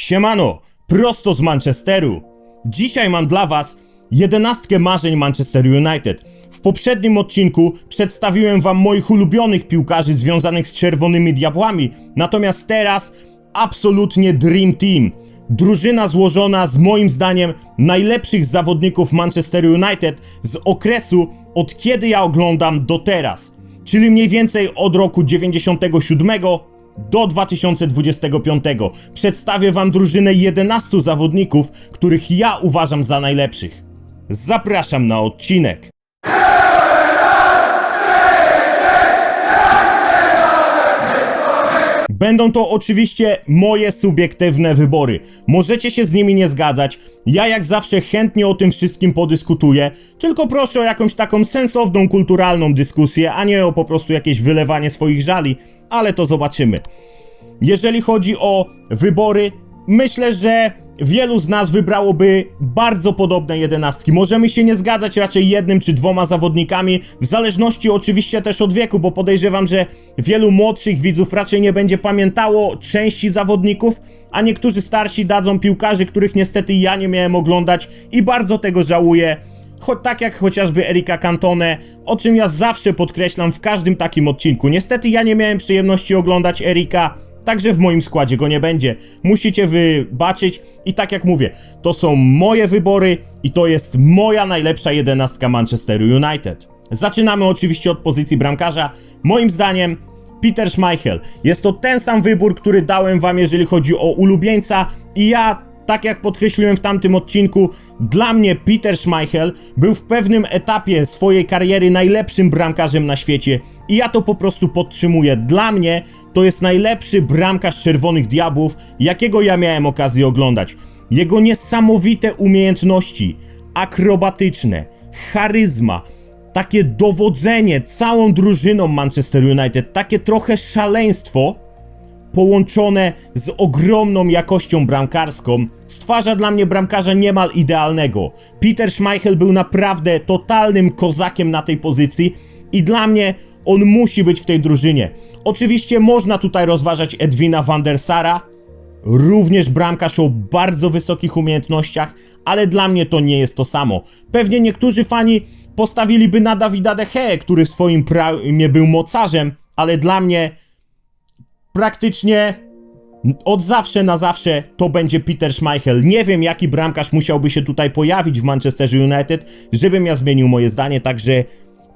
Siemano, prosto z Manchesteru. Dzisiaj mam dla was jedenastkę marzeń Manchester United. W poprzednim odcinku przedstawiłem wam moich ulubionych piłkarzy związanych z Czerwonymi Diabłami, natomiast teraz absolutnie Dream Team. Drużyna złożona z moim zdaniem najlepszych zawodników Manchester United z okresu od kiedy ja oglądam do teraz, czyli mniej więcej od roku 97 do 2025. Przedstawię wam drużynę 11 zawodników, których ja uważam za najlepszych. Zapraszam na odcinek. Będą to oczywiście moje subiektywne wybory. Możecie się z nimi nie zgadzać. Ja jak zawsze chętnie o tym wszystkim podyskutuję, tylko proszę o jakąś taką sensowną, kulturalną dyskusję, a nie o po prostu jakieś wylewanie swoich żali, ale to zobaczymy. Jeżeli chodzi o wybory, myślę, że wielu z nas wybrałoby bardzo podobne jedenastki. Możemy się nie zgadzać raczej jednym czy dwoma zawodnikami, w zależności oczywiście też od wieku, bo podejrzewam, że wielu młodszych widzów raczej nie będzie pamiętało części zawodników, a niektórzy starsi dadzą piłkarzy, których niestety ja nie miałem oglądać i bardzo tego żałuję. Choć tak jak chociażby Erika Cantone, o czym ja zawsze podkreślam w każdym takim odcinku. Niestety ja nie miałem przyjemności oglądać Erika, Także w moim składzie go nie będzie. Musicie wybaczyć i tak jak mówię, to są moje wybory i to jest moja najlepsza jedenastka Manchesteru United. Zaczynamy oczywiście od pozycji bramkarza. Moim zdaniem Peter Schmeichel. Jest to ten sam wybór, który dałem wam, jeżeli chodzi o ulubieńca i ja tak jak podkreśliłem w tamtym odcinku, dla mnie Peter Schmeichel był w pewnym etapie swojej kariery najlepszym bramkarzem na świecie i ja to po prostu podtrzymuję. Dla mnie to jest najlepszy bramkarz Czerwonych Diabłów, jakiego ja miałem okazję oglądać. Jego niesamowite umiejętności, akrobatyczne, charyzma, takie dowodzenie całą drużyną Manchester United, takie trochę szaleństwo połączone z ogromną jakością bramkarską stwarza dla mnie bramkarza niemal idealnego. Peter Schmeichel był naprawdę totalnym kozakiem na tej pozycji i dla mnie on musi być w tej drużynie. Oczywiście można tutaj rozważać Edwina van der Sara, również bramkarz o bardzo wysokich umiejętnościach, ale dla mnie to nie jest to samo. Pewnie niektórzy fani postawiliby na Dawida De Gea, który w swoim prime był mocarzem, ale dla mnie praktycznie od zawsze na zawsze to będzie Peter Schmeichel. Nie wiem, jaki bramkarz musiałby się tutaj pojawić w Manchesterze United, żebym ja zmienił moje zdanie, także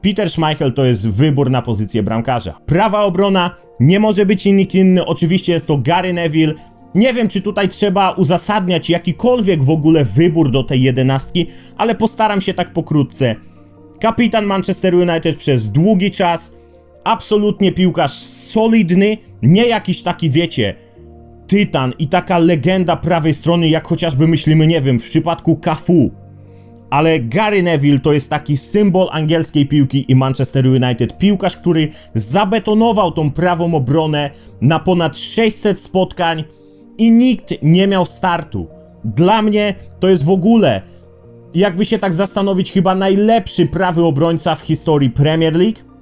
Peter Schmeichel to jest wybór na pozycję bramkarza. Prawa obrona nie może być nikt inny, oczywiście jest to Gary Neville. Nie wiem, czy tutaj trzeba uzasadniać jakikolwiek w ogóle wybór do tej jedenastki, ale postaram się tak pokrótce. Kapitan Manchester United przez długi czas, absolutnie piłkarz solidny, nie jakiś taki, wiecie, tytan i taka legenda prawej strony, jak chociażby myślimy, nie wiem, w przypadku Cafu. Ale Gary Neville to jest taki symbol angielskiej piłki i Manchester United. Piłkarz, który zabetonował tą prawą obronę na ponad 600 spotkań i nikt nie miał startu. Dla mnie to jest w ogóle, jakby się tak zastanowić, chyba najlepszy prawy obrońca w historii Premier League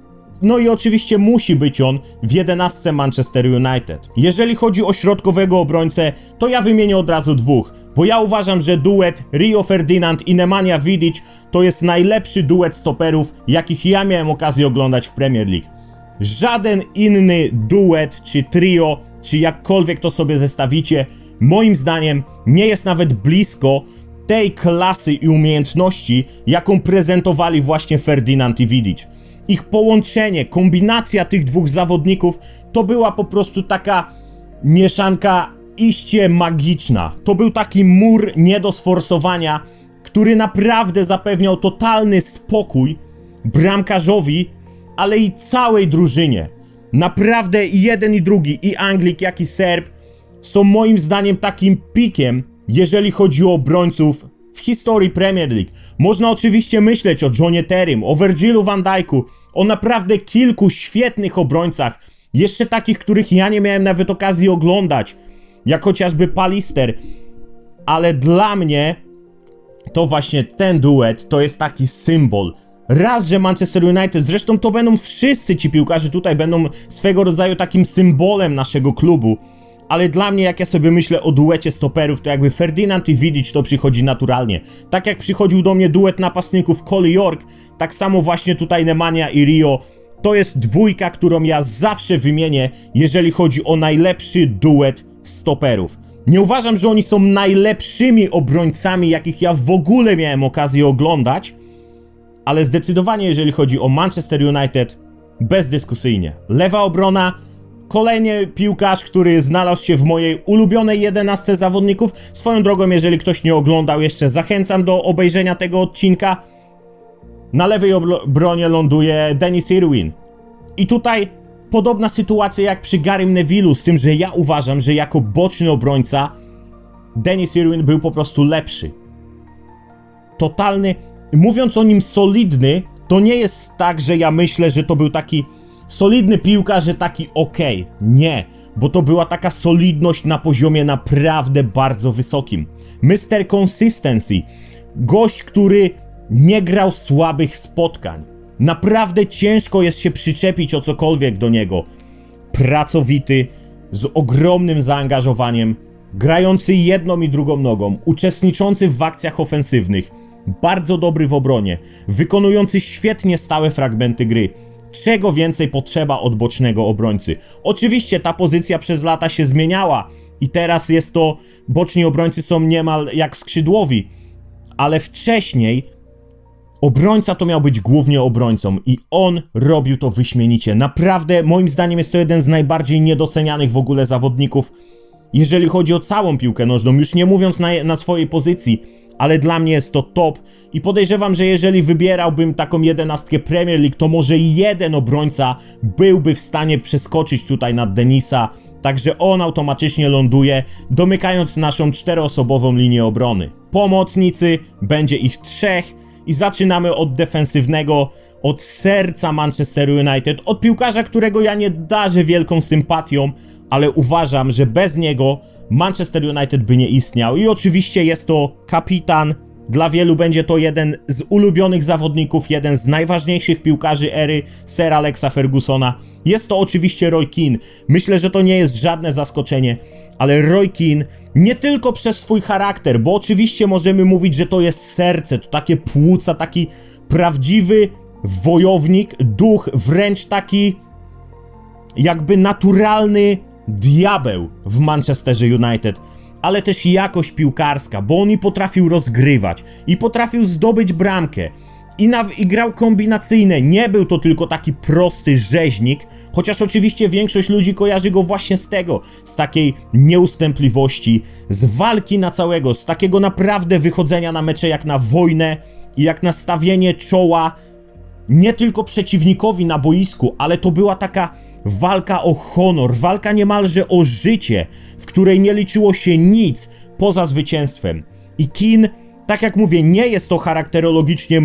no i oczywiście musi być on w jedenastce Manchester United. Jeżeli chodzi o środkowego obrońcę, to ja wymienię od razu dwóch, bo ja uważam, że duet Rio Ferdinand i Nemanja Vidic to jest najlepszy duet stoperów, jakich ja miałem okazję oglądać w Premier League. Żaden inny duet czy trio, czy jakkolwiek to sobie zestawicie, moim zdaniem nie jest nawet blisko tej klasy i umiejętności, jaką prezentowali właśnie Ferdinand i Vidic ich połączenie, kombinacja tych dwóch zawodników to była po prostu taka mieszanka iście magiczna. To był taki mur nie do sforsowania, który naprawdę zapewniał totalny spokój bramkarzowi, ale i całej drużynie. Naprawdę jeden i drugi, i Anglik, jak i Serb są moim zdaniem takim pikiem, jeżeli chodzi o obrońców w historii Premier League. Można oczywiście myśleć o Johnie Terrym, o Virgilu van Dijku, o naprawdę kilku świetnych obrońcach, jeszcze takich, których ja nie miałem nawet okazji oglądać, jak chociażby Palister, ale dla mnie to właśnie ten duet to jest taki symbol. Raz, że Manchester United, zresztą to będą wszyscy ci piłkarze tutaj, będą swego rodzaju takim symbolem naszego klubu, ale dla mnie, jak ja sobie myślę o duecie stoperów, to jakby Ferdinand i Vidic to przychodzi naturalnie. Tak jak przychodził do mnie duet napastników Cole York, tak samo właśnie tutaj Nemanja i Rio. To jest dwójka, którą ja zawsze wymienię, jeżeli chodzi o najlepszy duet stoperów. Nie uważam, że oni są najlepszymi obrońcami, jakich ja w ogóle miałem okazję oglądać, ale zdecydowanie jeżeli chodzi o Manchester United, bezdyskusyjnie. Lewa obrona, kolejny piłkarz, który znalazł się w mojej ulubionej 11 zawodników. Swoją drogą, jeżeli ktoś nie oglądał jeszcze, zachęcam do obejrzenia tego odcinka. Na lewej obronie ląduje Denis Irwin. I tutaj podobna sytuacja jak przy Garym Neville'u, z tym, że ja uważam, że jako boczny obrońca Denis Irwin był po prostu lepszy. Totalny, mówiąc o nim solidny, to nie jest tak, że ja myślę, że to był taki solidny piłkarz, że taki ok. Nie, bo to była taka solidność na poziomie naprawdę bardzo wysokim. Mr. Consistency. Gość, który nie grał słabych spotkań. Naprawdę ciężko jest się przyczepić o cokolwiek do niego. Pracowity, z ogromnym zaangażowaniem, grający jedną i drugą nogą, uczestniczący w akcjach ofensywnych, bardzo dobry w obronie, wykonujący świetnie stałe fragmenty gry. Czego więcej potrzeba od bocznego obrońcy? Oczywiście ta pozycja przez lata się zmieniała i teraz jest to, boczni obrońcy są niemal jak skrzydłowi, ale wcześniej Obrońca to miał być głównie obrońcą i on robił to wyśmienicie. Naprawdę, moim zdaniem, jest to jeden z najbardziej niedocenianych w ogóle zawodników, jeżeli chodzi o całą piłkę nożną, już nie mówiąc na, na swojej pozycji, ale dla mnie jest to top i podejrzewam, że jeżeli wybierałbym taką jedenastkę Premier League, to może jeden obrońca byłby w stanie przeskoczyć tutaj nad Denisa, także on automatycznie ląduje, domykając naszą czteroosobową linię obrony. Pomocnicy, będzie ich trzech, i zaczynamy od defensywnego, od serca Manchester United, od piłkarza, którego ja nie darzę wielką sympatią, ale uważam, że bez niego Manchester United by nie istniał. I oczywiście jest to kapitan. Dla wielu będzie to jeden z ulubionych zawodników, jeden z najważniejszych piłkarzy ery Sir Alexa Fergusona. Jest to oczywiście Roy Keane. Myślę, że to nie jest żadne zaskoczenie, ale Roy Keane nie tylko przez swój charakter, bo oczywiście możemy mówić, że to jest serce, to takie płuca, taki prawdziwy wojownik, duch, wręcz taki jakby naturalny diabeł w Manchesterze United, ale też jakość piłkarska, bo on i potrafił rozgrywać, i potrafił zdobyć bramkę, i, i grał kombinacyjne. Nie był to tylko taki prosty rzeźnik, chociaż oczywiście większość ludzi kojarzy go właśnie z tego, z takiej nieustępliwości, z walki na całego, z takiego naprawdę wychodzenia na mecze jak na wojnę i jak na stawienie czoła nie tylko przeciwnikowi na boisku, ale to była taka walka o honor, walka niemalże o życie, w której nie liczyło się nic poza zwycięstwem. I Kin, tak jak mówię, nie jest to charakterologicznie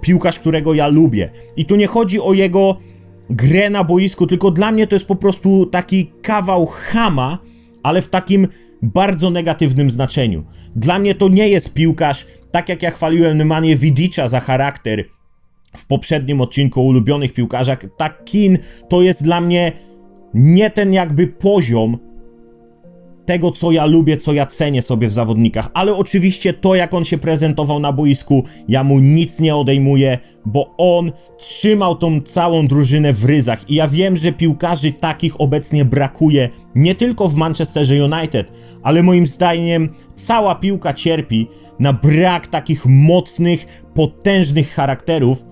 piłkarz, którego ja lubię. I tu nie chodzi o jego grę na boisku, tylko dla mnie to jest po prostu taki kawał chama, ale w takim bardzo negatywnym znaczeniu. Dla mnie to nie jest piłkarz, tak jak ja chwaliłem Nemanje Widicza za charakter w poprzednim odcinku o ulubionych piłkarzach, tak Kin to jest dla mnie nie ten jakby poziom, tego, co ja lubię, co ja cenię sobie w zawodnikach, ale oczywiście to, jak on się prezentował na boisku, ja mu nic nie odejmuję, bo on trzymał tą całą drużynę w ryzach i ja wiem, że piłkarzy takich obecnie brakuje nie tylko w Manchesterze United, ale moim zdaniem cała piłka cierpi na brak takich mocnych, potężnych charakterów,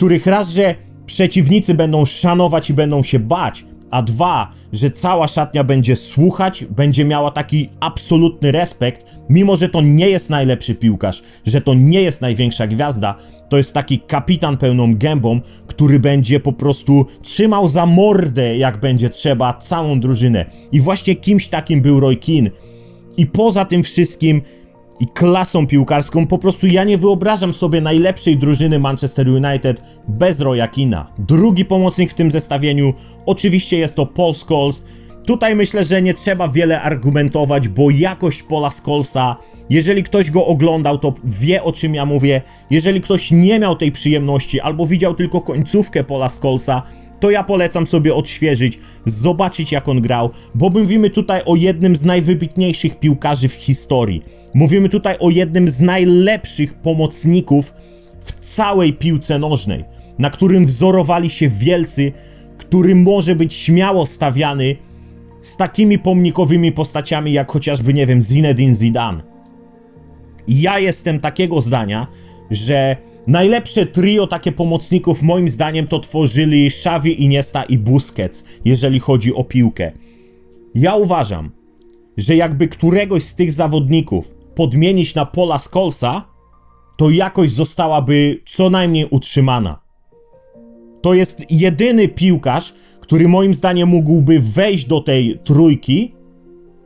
których raz, że przeciwnicy będą szanować i będą się bać, a dwa, że cała szatnia będzie słuchać, będzie miała taki absolutny respekt, mimo że to nie jest najlepszy piłkarz, że to nie jest największa gwiazda, to jest taki kapitan pełną gębą, który będzie po prostu trzymał za mordę, jak będzie trzeba, całą drużynę. I właśnie kimś takim był Roy Keane. I poza tym wszystkim i klasą piłkarską. Po prostu ja nie wyobrażam sobie najlepszej drużyny Manchester United bez Roya Kina. Drugi pomocnik w tym zestawieniu oczywiście jest to Paul Scholes. Tutaj myślę, że nie trzeba wiele argumentować, bo jakość Paula Scholesa, jeżeli ktoś go oglądał, to wie o czym ja mówię. Jeżeli ktoś nie miał tej przyjemności albo widział tylko końcówkę Paula Scholesa, to ja polecam sobie odświeżyć, zobaczyć jak on grał, bo mówimy tutaj o jednym z najwybitniejszych piłkarzy w historii. Mówimy tutaj o jednym z najlepszych pomocników w całej piłce nożnej, na którym wzorowali się wielcy, który może być śmiało stawiany z takimi pomnikowymi postaciami jak chociażby, nie wiem, Zinedine Zidane. I ja jestem takiego zdania, że najlepsze trio takie pomocników moim zdaniem to tworzyli Xavi, Iniesta i Busquets, jeżeli chodzi o piłkę. Ja uważam, że jakby któregoś z tych zawodników podmienić na Pola Skolsa, to jakość zostałaby co najmniej utrzymana. To jest jedyny piłkarz, który moim zdaniem mógłby wejść do tej trójki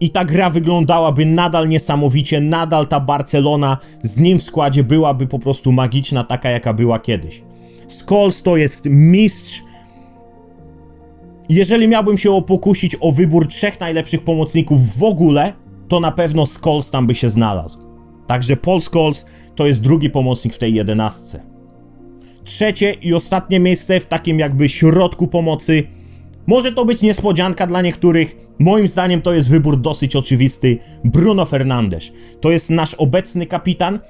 i ta gra wyglądałaby nadal niesamowicie, nadal ta Barcelona z nim w składzie byłaby po prostu magiczna, taka jaka była kiedyś. Scholes to jest mistrz. Jeżeli miałbym się pokusić o wybór trzech najlepszych pomocników w ogóle, to na pewno Scholes tam by się znalazł. Także Paul Scholes to jest drugi pomocnik w tej jedenastce. Trzecie i ostatnie miejsce w takim jakby środku pomocy może to być niespodzianka dla niektórych. Moim zdaniem to jest wybór dosyć oczywisty. Bruno Fernandes. To jest nasz obecny kapitan.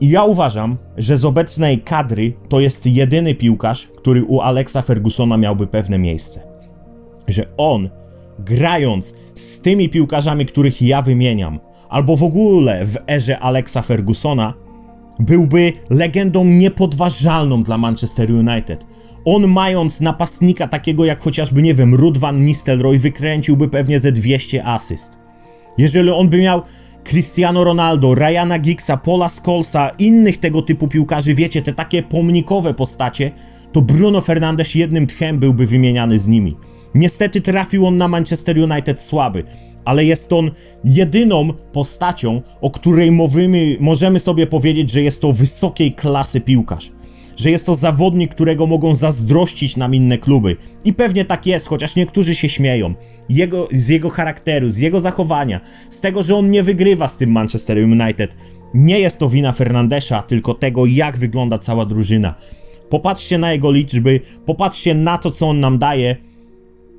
I ja uważam, że z obecnej kadry to jest jedyny piłkarz, który u Alexa Fergusona miałby pewne miejsce. Że on, grając z tymi piłkarzami, których ja wymieniam, albo w ogóle w erze Alexa Fergusona, byłby legendą niepodważalną dla Manchester United. On mając napastnika takiego jak chociażby, nie wiem, Ruud van Nistelrooy wykręciłby pewnie ze 200 asyst. Jeżeli on by miał Cristiano Ronaldo, Ryana Giggsa, Paula Scholesa, innych tego typu piłkarzy, wiecie, te takie pomnikowe postacie, to Bruno Fernandes jednym tchem byłby wymieniany z nimi. Niestety trafił on na Manchester United słaby, ale jest on jedyną postacią, o której możemy sobie powiedzieć, że jest to wysokiej klasy piłkarz że jest to zawodnik, którego mogą zazdrościć nam inne kluby. I pewnie tak jest, chociaż niektórzy się śmieją. Jego, z jego charakteru, z jego zachowania, z tego, że on nie wygrywa z tym Manchester United. Nie jest to wina Fernandesza, tylko tego, jak wygląda cała drużyna. Popatrzcie na jego liczby, popatrzcie na to, co on nam daje.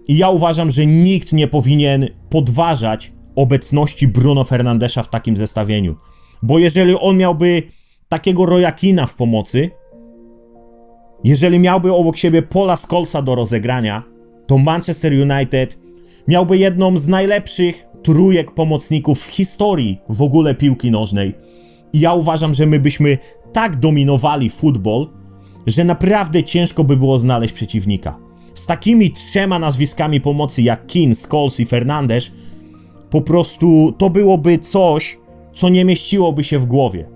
I ja uważam, że nikt nie powinien podważać obecności Bruno Fernandesza w takim zestawieniu. Bo jeżeli on miałby takiego rojakina w pomocy, jeżeli miałby obok siebie Pola Skolsa do rozegrania, to Manchester United miałby jedną z najlepszych trójek pomocników w historii w ogóle piłki nożnej. I ja uważam, że my byśmy tak dominowali futbol, że naprawdę ciężko by było znaleźć przeciwnika. Z takimi trzema nazwiskami pomocy jak Keane, Scholes i Fernandes, po prostu to byłoby coś, co nie mieściłoby się w głowie.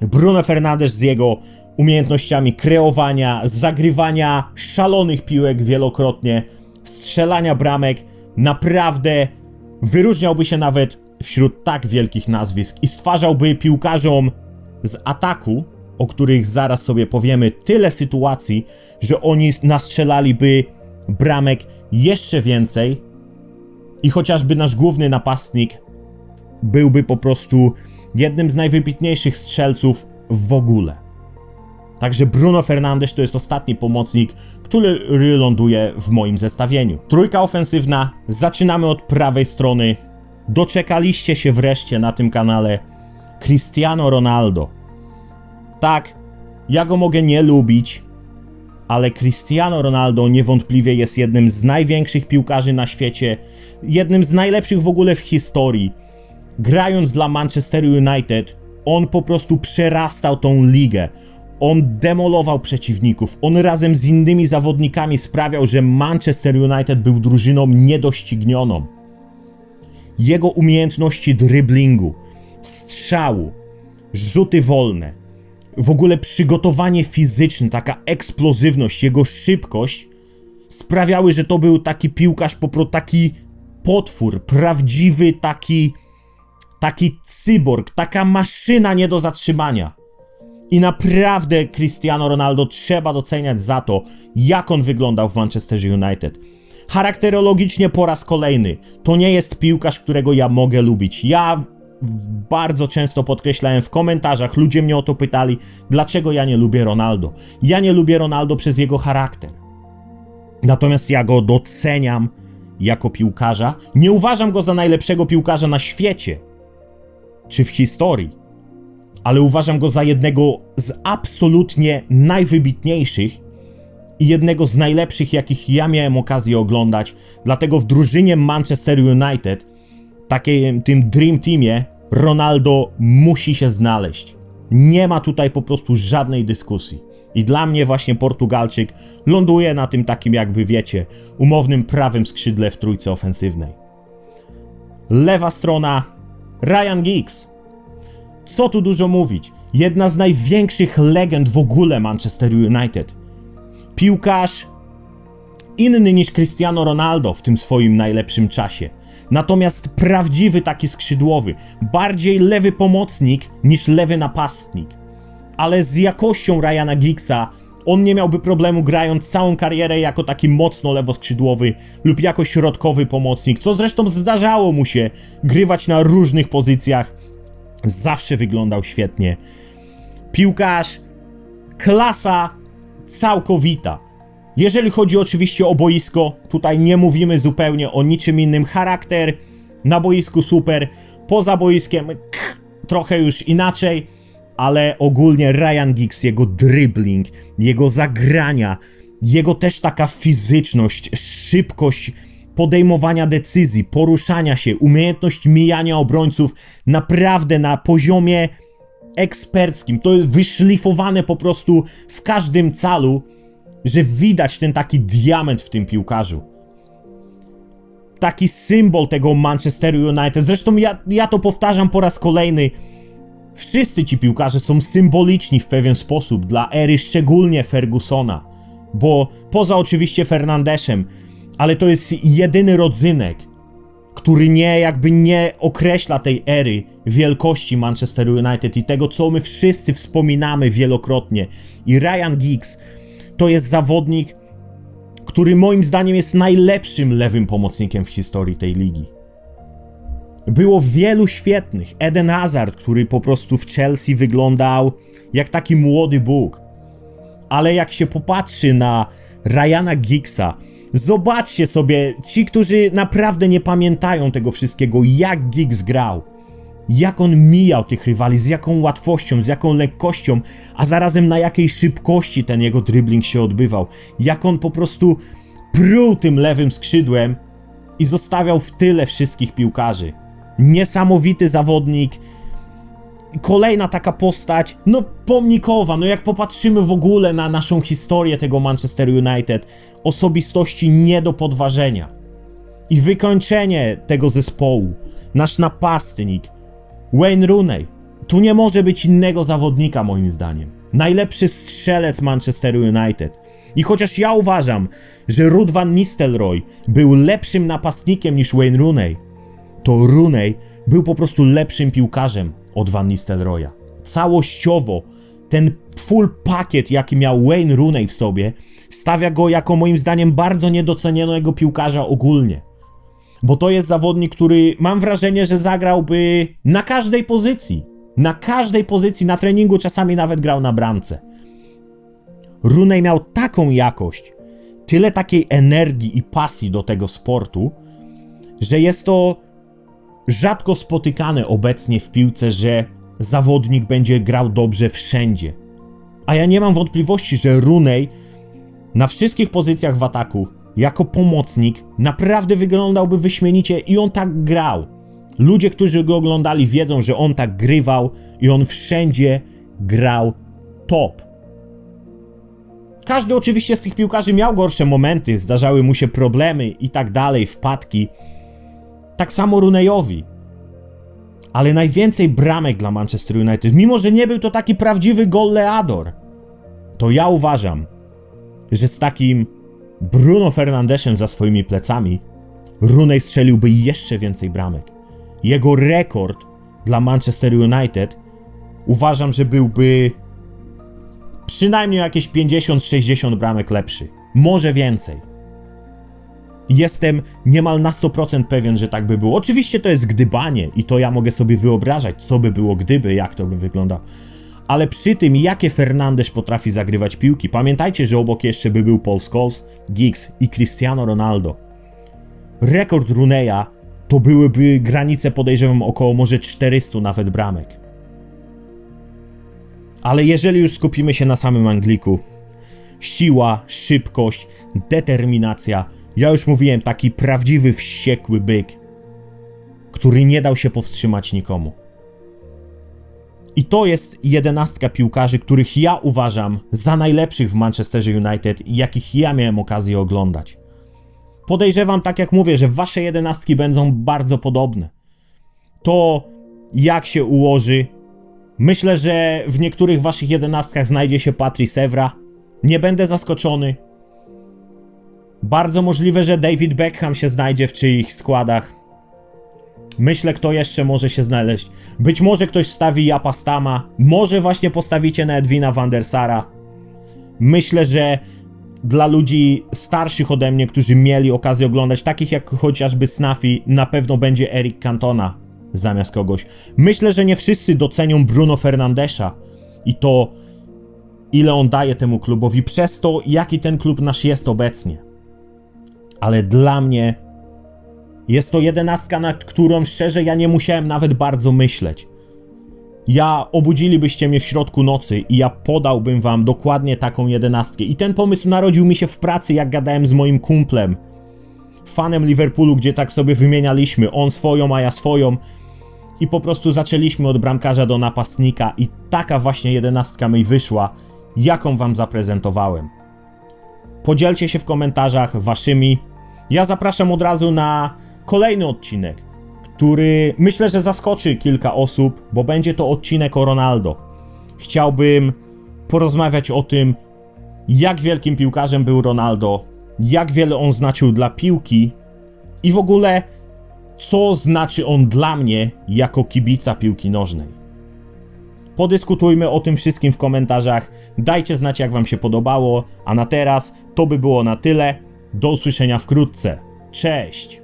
Bruno Fernandes z jego umiejętnościami kreowania, zagrywania szalonych piłek wielokrotnie, strzelania bramek, naprawdę wyróżniałby się nawet wśród tak wielkich nazwisk i stwarzałby piłkarzom z ataku, o których zaraz sobie powiemy, tyle sytuacji, że oni nastrzelaliby bramek jeszcze więcej i chociażby nasz główny napastnik byłby po prostu jednym z najwybitniejszych strzelców w ogóle. Także Bruno Fernandes to jest ostatni pomocnik, który ląduje w moim zestawieniu. Trójka ofensywna, zaczynamy od prawej strony. Doczekaliście się wreszcie na tym kanale Cristiano Ronaldo. Tak, ja go mogę nie lubić, ale Cristiano Ronaldo niewątpliwie jest jednym z największych piłkarzy na świecie, jednym z najlepszych w ogóle w historii. Grając dla Manchester United, on po prostu przerastał tą ligę. On demolował przeciwników. On razem z innymi zawodnikami sprawiał, że Manchester United był drużyną niedoścignioną. Jego umiejętności driblingu, strzału, rzuty wolne, w ogóle przygotowanie fizyczne, taka eksplozywność, jego szybkość sprawiały, że to był taki piłkarz, po prostu taki potwór, prawdziwy taki taki cyborg, taka maszyna nie do zatrzymania. I naprawdę Cristiano Ronaldo trzeba doceniać za to, jak on wyglądał w Manchester United. Charakterologicznie po raz kolejny, to nie jest piłkarz, którego ja mogę lubić. Ja bardzo często podkreślałem w komentarzach, ludzie mnie o to pytali, dlaczego ja nie lubię Ronaldo. Ja nie lubię Ronaldo przez jego charakter. Natomiast ja go doceniam jako piłkarza. Nie uważam go za najlepszego piłkarza na świecie czy w historii, ale uważam go za jednego z absolutnie najwybitniejszych i jednego z najlepszych, jakich ja miałem okazję oglądać. Dlatego w drużynie Manchester United, takiej tym Dream Teamie, Ronaldo musi się znaleźć. Nie ma tutaj po prostu żadnej dyskusji. I dla mnie właśnie Portugalczyk ląduje na tym takim jakby wiecie, umownym prawym skrzydle w trójce ofensywnej. Lewa strona Ryan Giggs. Co tu dużo mówić? Jedna z największych legend w ogóle Manchester United. Piłkarz inny niż Cristiano Ronaldo w tym swoim najlepszym czasie. Natomiast prawdziwy taki skrzydłowy, bardziej lewy pomocnik niż lewy napastnik. Ale z jakością Ryana Giggsa on nie miałby problemu grając całą karierę jako taki mocno lewoskrzydłowy lub jako środkowy pomocnik, co zresztą zdarzało mu się grywać na różnych pozycjach. Zawsze wyglądał świetnie. Piłkarz, klasa całkowita. Jeżeli chodzi oczywiście o boisko, tutaj nie mówimy zupełnie o niczym innym. Charakter na boisku super, poza boiskiem trochę już inaczej, ale ogólnie Ryan Giggs, jego dribbling, jego zagrania, jego też taka fizyczność, szybkość podejmowania decyzji, poruszania się, umiejętność mijania obrońców naprawdę na poziomie eksperckim. To jest wyszlifowane po prostu w każdym calu, że widać ten taki diament w tym piłkarzu. Taki symbol tego Manchester United. Zresztą ja, ja to powtarzam po raz kolejny. Wszyscy ci piłkarze są symboliczni w pewien sposób dla ery szczególnie Fergusona. Bo poza oczywiście Fernandeszem, ale to jest jedyny rodzynek, który nie jakby nie określa tej ery wielkości Manchester United i tego, co my wszyscy wspominamy wielokrotnie. I Ryan Giggs to jest zawodnik, który moim zdaniem jest najlepszym lewym pomocnikiem w historii tej ligi. Było wielu świetnych. Eden Hazard, który po prostu w Chelsea wyglądał jak taki młody Bóg. Ale jak się popatrzy na Ryana Giggsa, zobaczcie sobie, ci, którzy naprawdę nie pamiętają tego wszystkiego, jak Giggs grał. Jak on mijał tych rywali, z jaką łatwością, z jaką lekkością, a zarazem na jakiej szybkości ten jego dribbling się odbywał. Jak on po prostu pruł tym lewym skrzydłem i zostawiał w tyle wszystkich piłkarzy. Niesamowity zawodnik. Kolejna taka postać, no pomnikowa, no jak popatrzymy w ogóle na naszą historię tego Manchester United, osobistości nie do podważenia. I wykończenie tego zespołu, nasz napastnik, Wayne Rooney. Tu nie może być innego zawodnika moim zdaniem. Najlepszy strzelec Manchester United. I chociaż ja uważam, że Ruud van Nistelrooy był lepszym napastnikiem niż Wayne Rooney, to Rooney był po prostu lepszym piłkarzem od Van Nistelrooya. Całościowo ten full pakiet, jaki miał Wayne Rooney w sobie, stawia go jako moim zdaniem bardzo niedocenionego piłkarza ogólnie. Bo to jest zawodnik, który mam wrażenie, że zagrałby na każdej pozycji. Na każdej pozycji, na treningu czasami nawet grał na bramce. Rooney miał taką jakość, tyle takiej energii i pasji do tego sportu, że jest to rzadko spotykane obecnie w piłce, że zawodnik będzie grał dobrze wszędzie. A ja nie mam wątpliwości, że Rooney na wszystkich pozycjach w ataku, jako pomocnik, naprawdę wyglądałby wyśmienicie i on tak grał. Ludzie, którzy go oglądali, wiedzą, że on tak grywał i on wszędzie grał top. Każdy oczywiście z tych piłkarzy miał gorsze momenty, zdarzały mu się problemy i tak dalej, wpadki. Tak samo Runejowi. Ale najwięcej bramek dla Manchester United, mimo że nie był to taki prawdziwy goleador, to ja uważam, że z takim Bruno Fernandeszem za swoimi plecami, Runej strzeliłby jeszcze więcej bramek. Jego rekord dla Manchester United uważam, że byłby przynajmniej jakieś 50-60 bramek lepszy. Może więcej. Jestem niemal na 100% pewien, że tak by było. Oczywiście to jest gdybanie i to ja mogę sobie wyobrażać, co by było gdyby, jak to by wyglądało. ale przy tym jakie Fernandes potrafi zagrywać piłki. Pamiętajcie, że obok jeszcze by był Paul Scholes, Giggs i Cristiano Ronaldo. Rekord Runeya to byłyby granice podejrzewam około może 400 nawet bramek. Ale jeżeli już skupimy się na samym Angliku, siła, szybkość, determinacja, ja już mówiłem, taki prawdziwy wściekły byk, który nie dał się powstrzymać nikomu. I to jest jedenastka piłkarzy, których ja uważam za najlepszych w Manchesterze United i jakich ja miałem okazję oglądać. Podejrzewam, tak jak mówię, że wasze jedenastki będą bardzo podobne. To, jak się ułoży, myślę, że w niektórych waszych jedenastkach znajdzie się Patrice Evra. Nie będę zaskoczony. Bardzo możliwe, że David Beckham się znajdzie w czyichś składach. Myślę, kto jeszcze może się znaleźć. Być może ktoś wstawi Japa Stama, może właśnie postawicie na Edwina van der Sara. Myślę, że dla ludzi starszych ode mnie, którzy mieli okazję oglądać, takich jak chociażby Snafi, na pewno będzie Eric Cantona zamiast kogoś. Myślę, że nie wszyscy docenią Bruno Fernandesza i to, ile on daje temu klubowi, przez to, jaki ten klub nasz jest obecnie. Ale dla mnie jest to jedenastka, nad którą szczerze ja nie musiałem nawet bardzo myśleć. Ja obudzilibyście mnie w środku nocy i ja podałbym wam dokładnie taką jedenastkę. I ten pomysł narodził mi się w pracy, jak gadałem z moim kumplem, fanem Liverpoolu, gdzie tak sobie wymienialiśmy, on swoją, a ja swoją. I po prostu zaczęliśmy od bramkarza do napastnika i taka właśnie jedenastka mi wyszła, jaką wam zaprezentowałem. Podzielcie się w komentarzach waszymi. Ja zapraszam od razu na kolejny odcinek, który myślę, że zaskoczy kilka osób, bo będzie to odcinek o Ronaldo. Chciałbym porozmawiać o tym, jak wielkim piłkarzem był Ronaldo, jak wiele on znaczył dla piłki i w ogóle co znaczy on dla mnie jako kibica piłki nożnej. Podyskutujmy o tym wszystkim w komentarzach, dajcie znać jak wam się podobało, a na teraz to by było na tyle. Do usłyszenia wkrótce. Cześć!